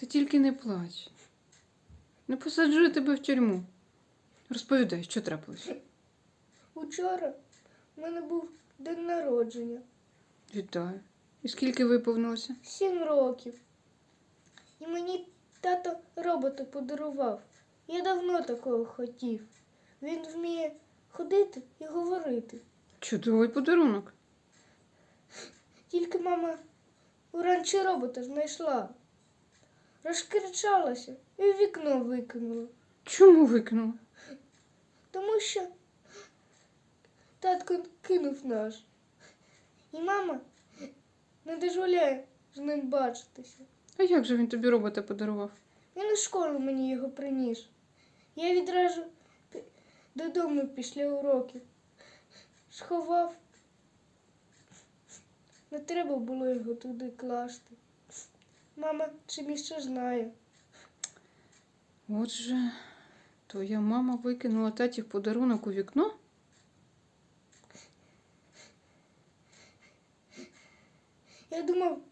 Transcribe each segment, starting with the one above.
Ти тільки не плач. Не посаджу я тебе в тюрму. Розповідай, що трапилось. Учора в мене був день народження. Вітаю. І скільки виповнилося? Сім років. І мені тато робота подарував. Я давно такого хотів. Він вміє ходити і говорити. Чудовий подарунок. Тільки мама уранці робота знайшла. Розкричалася і в вікно викинула. Чому викинула? Тому що татко кинув наш. І мама не дозволяє з ним бачитися. А як же він тобі робота подарував? Він у школу мені його приніс. Я відразу додому після уроків. Сховав. Не треба було його туди класти. Мама це місце знає. Отже, твоя мама викинула таті в подарунок у вікно? Я думав,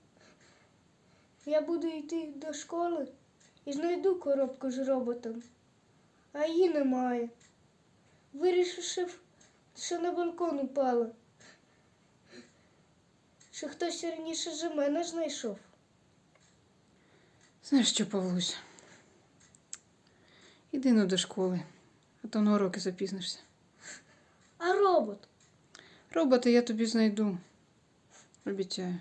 я буду йти до школи і знайду коробку з роботом, а її немає. Вирішив, що на балкон упала. Що хтось раніше за мене знайшов. Знаєш що, Павлусь? Іди ну до школи, а то на уроки запізнишся. А робот? Робота я тобі знайду. Обіцяю.